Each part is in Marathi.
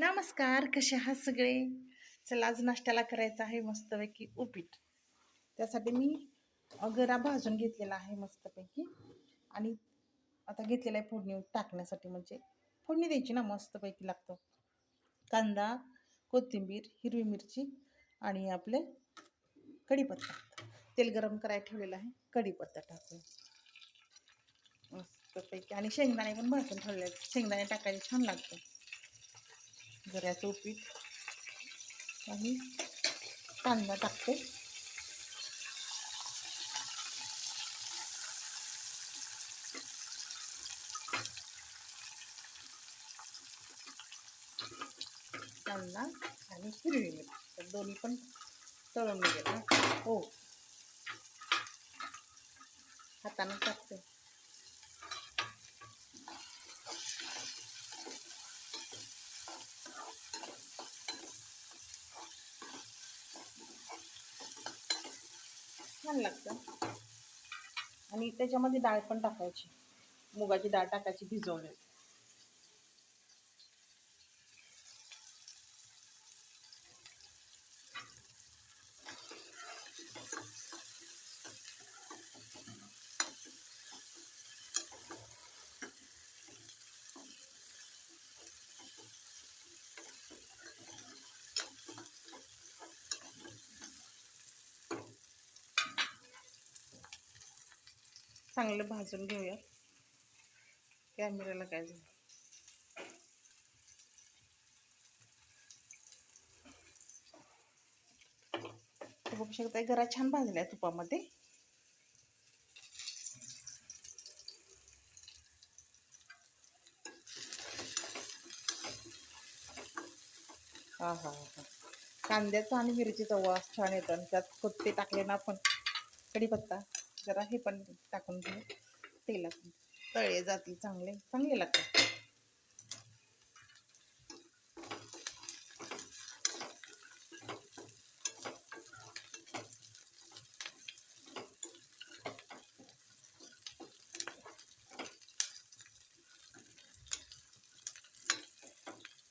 नमस्कार कसे आहात सगळे? चला आज नाश्त्याला करायचं आहे मस्तपैकी उपीट. त्यासाठी मी गरा भाजून घेतलेला आहे मस्तपैकी. आणि आता घेतलेला आहे फोडणी टाकण्यासाठी म्हणजे फोडणी द्यायची ना मस्तपैकी लागतं. कांदा कोथिंबीर हिरवी मिरची आणि आपले कढीपत्ता. तेल गरम करायला ठेवलेलं आहे कढीपत्ता टाकतो मस्तपैकी. आणि शेंगदाणे पण भाजून ठेवले शेंगदाणे टाकायला छान लागतं. गऱ्याचं उपीट. आणि कांदा टाकते. कांदा आणि हिरवी मिरची. दोन्ही पण तळून गेले ना हो. हाताने टाकते. छान लागतं. आणि त्याच्यामध्ये डाळ पण टाकायची. मुगाची डाळ टाकायची भिजवण्याची चांगलं भाजून घेऊया. कॅमेऱ्याला काय झालं? बघू शकता घरा छान भाजल्या तुपामध्ये. हा हा हा. कांद्याचा आणि मिरचीचा वास छान येतो आणि त्यात कोत्ते टाकले ना आपण कढीपत्ता. जरा हे पण टाकून घेऊ. तेलात तळे जातील चांगले. चांगले लागतात.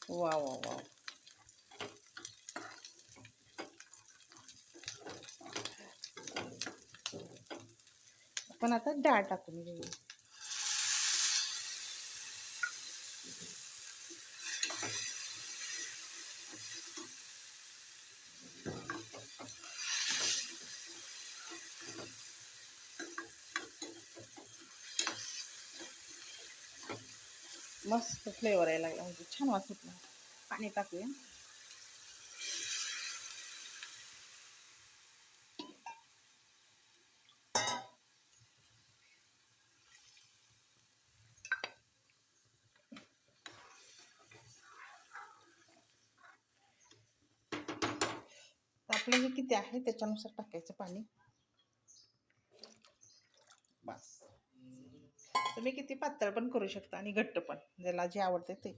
वा वा वा. आपण आता डाळ टाकून घेऊ. मस्त फ्लेवर यायला लागला. म्हणजे छान वास पाणी टाकूया. आपलं हे किती आहे? त्याच्यानुसार टाकायचं पाणी. बस. तुम्ही किती पातळ पण करू शकता आणि घट्ट पण. ज्याला जे आवडते ते.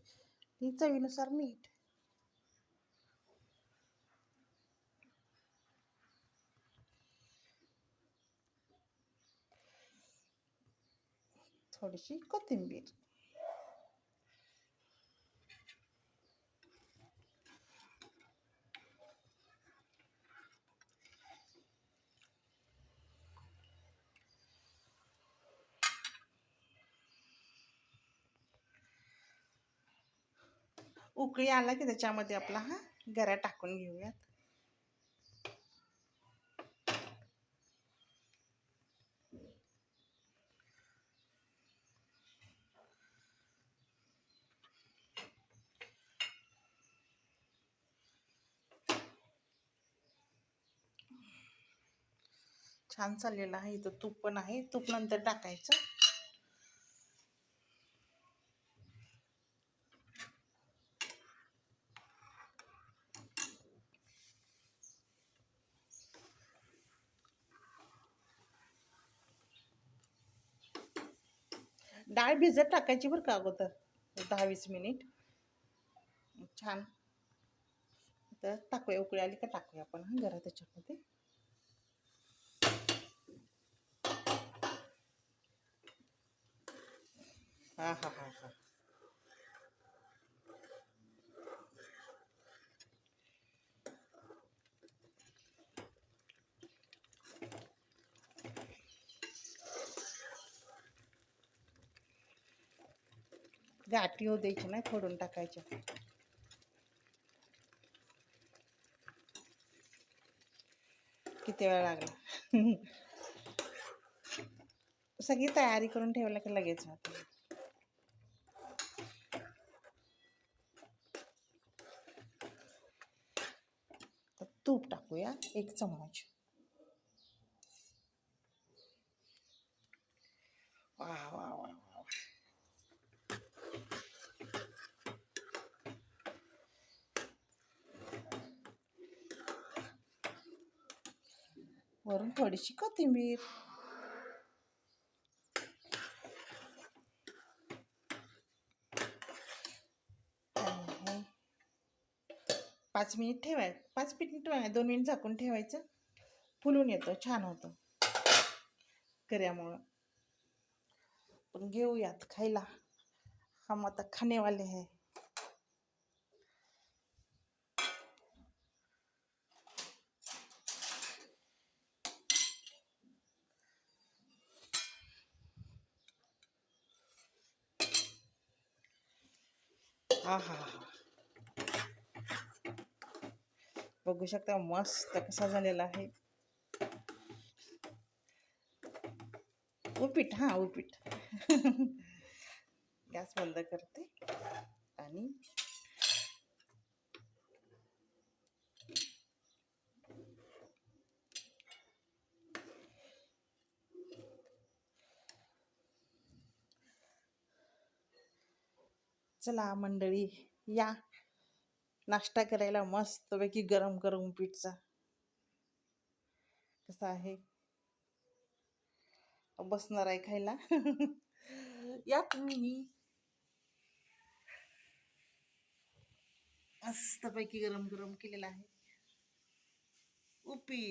आणि चवीनुसार मीठ. थोडीशी कोथिंबीर. उकळी आला की त्याच्यामध्ये आपला हा गरा टाकून घेऊयात. छान चाललेलं आहे. इथं तूप पण आहे. तूप नंतर टाकायचं. डाळ भिजत टाकायची बरं का अगोदर दहा वीस मिनिट. छान. तर टाकूया उकळी आली का टाकूया आपण घरा त्याच्यामध्ये. हा हा हा हा. गाठी होऊ द्यायची नाही फोडून टाकायच्या किती वेळ लागला? सगळी तयारी करून ठेवलं की लगेच होतं तूप टाकूया एक चमच वा वा वा. वरून थोडीशी कोथिंबीर. पाच मिनिट ठेवाय पाच मिनिट दोन मिनिट झाकून ठेवायचं. फुलून येतं छान होतं. कर्यामुळं. पण घेऊयात खायला. हम आता खानेवाले आहे हा हा हा बघू शकता मस्त कसा झालेला आहे. उपीट हा उपीट. गॅस बंद करते आणि चला मंडळी या. नाश्ता करायला मस्तपैकी गरम गरम पीठचा कसा आहे? बसणार आहे खायला. या तुम्ही. मस्तपैकी गरम गरम केलेला आहे. उपी